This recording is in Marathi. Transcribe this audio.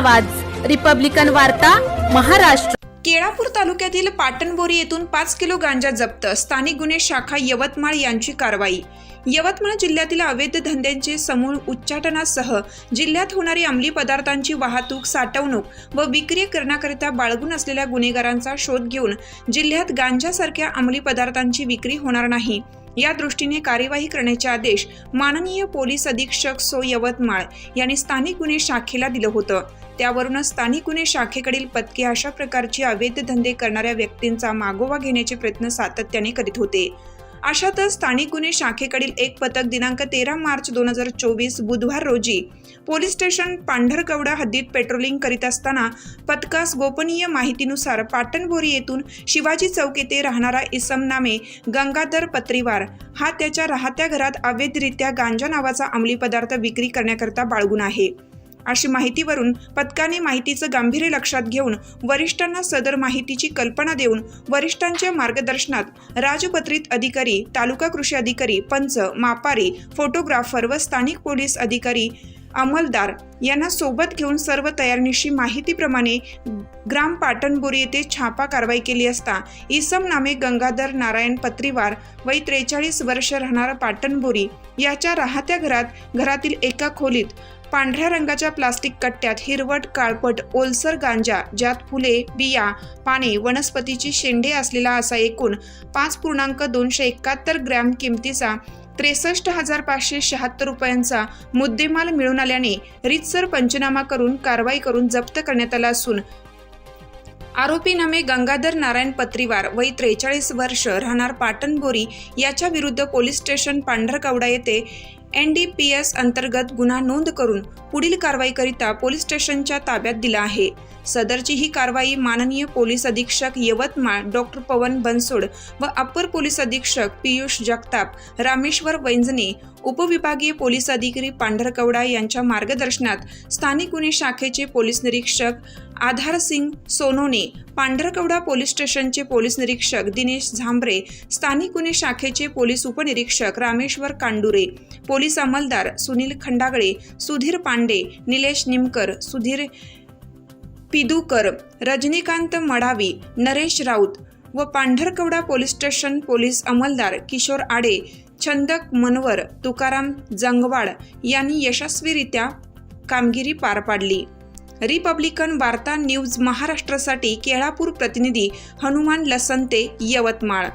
आवाज. रिपब्लिकन वार्ता महाराष्ट्र. केळापूर तालुक्यातील पाटणबोरी येथून पाच किलो गांजा जप्त. स्थानिक गुन्हे शाखा यवतमाळ यांची कारवाई. यवतमाळ जिल्ह्यातील अवैध धंद्यांचे समूळ उच्चाटनासह जिल्ह्यात होणारी अंमली पदार्थांची वाहतूक साठवणूक व विक्री करण्याकरिता बाळगून असलेल्या गुन्हेगारांचा शोध घेऊन जिल्ह्यात गांजासारख्या अंमली पदार्थांची विक्री होणार नाही. या दृष्टीने कार्यवाही करण्याचे आदेश माननीय पोलीस अधीक्षक सो यवतमाळ यांनी स्थानिक गुन्हे शाखेला दिलं होतं. त्यावरूनच स्थानिक गुन्हे शाखेकडील पथके अशा प्रकारचे अवैध धंदे करणाऱ्या व्यक्तींचा मागोवा घेण्याचे प्रयत्न सातत्याने करीत होते. अशातच स्थानिक गुन्हे शाखेकडील एक पथक दिनांक तेरा मार्च दोन हजार चोवीस बुधवार रोजी पोलीस स्टेशन पांढरकवडा हद्दीत पेट्रोलिंग करीत असताना पथकास गोपनीय माहितीनुसार पाटणबोरी येथून शिवाजी चौक येथे राहणारा इसम नामे गंगाधर पत्रीवार हा त्याच्या राहत्या घरात अवैधरित्या गांजा नावाचा अंमली पदार्थ विक्री करण्याकरता बाळगून आहे. अशी माहितीवरून पथकाने माहितीचं गांभीर्य लक्षात घेऊन वरिष्ठांना सदर माहितीची कल्पना देऊन वरिष्ठांच्या मार्गदर्शनात राजपत्रित अधिकारी तालुका कृषी अधिकारी पंच मापारी फोटोग्राफर व स्थानिक पोलीस अधिकारी अंमलदार यांना सोबत घेऊन सर्व तयारीनिशी माहितीप्रमाणे ग्राम पाटणबोरी येथे छापा कारवाई केली असता इसम नामे गंगाधर नारायण पत्रीवार वय त्रेचाळीस वर्ष राहणारा पाटणबोरी याच्या राहत्या घरात घरातील एका खोलीत पांढऱ्या रंगाच्या प्लास्टिक कट्ट्यात हिरवट काळपट ओलसर गांजा ज्यात फुले बिया पाने वनस्पतीची शेंडे असलेला असा एकूण पाच पूर्णांक दोनशे एकाहत्तर ग्रॅम किमतीचा त्रेसष्ट हजार पाचशे शहात्तर रुपयांचा मुद्देमाल मिळून आल्याने रितसर पंचनामा करून कारवाई करून जप्त करण्यात आला असून आरोपी नामे गंगाधर नारायण पत्रीवार वय त्रेचाळीस वर्ष राहणार पाटणबोरी याच्या विरुद्ध पोलीस स्टेशन पांढरकवडा येथे एन डी पी एस अंतर्गत गुन्हा नोंद करून पुढील कारवाईकरिता पोलीस स्टेशनच्या ताब्यात दिला आहे. सदरची ही कारवाई माननीय पोलीस अधीक्षक यवतमाळ डॉक्टर पवन बनसोड व अप्पर पोलीस अधीक्षक पियुष जगताप रामेश्वर वैंजने उपविभागीय पोलीस अधिकारी पांढरकवडा यांच्या मार्गदर्शनात स्थानिक गुन्हे शाखेचे पोलीस निरीक्षक आधार सिंग सोनोने पांढरकवडा पोलीस स्टेशनचे पोलीस निरीक्षक दिनेश झांबरे स्थानिक गुन्हे शाखेचे पोलीस उपनिरीक्षक रामेश्वर कांडुरे पोलीस अंमलदार सुनील खंडागळे सुधीर पांडे निलेश निमकर सुधीर पिदुकर रजनीकांत मडावी नरेश राऊत व पांढरकवडा पोलीस स्टेशन पोलीस अंमलदार किशोर आडे छंदक मनवर तुकाराम जंगवाड यांनी यशस्वीरित्या कामगिरी पार पाडली. रिपब्लिकन वार्ता न्यूज महाराष्ट्रासाठी केळापूर प्रतिनिधी हनुमान लसंते यवतमाळ.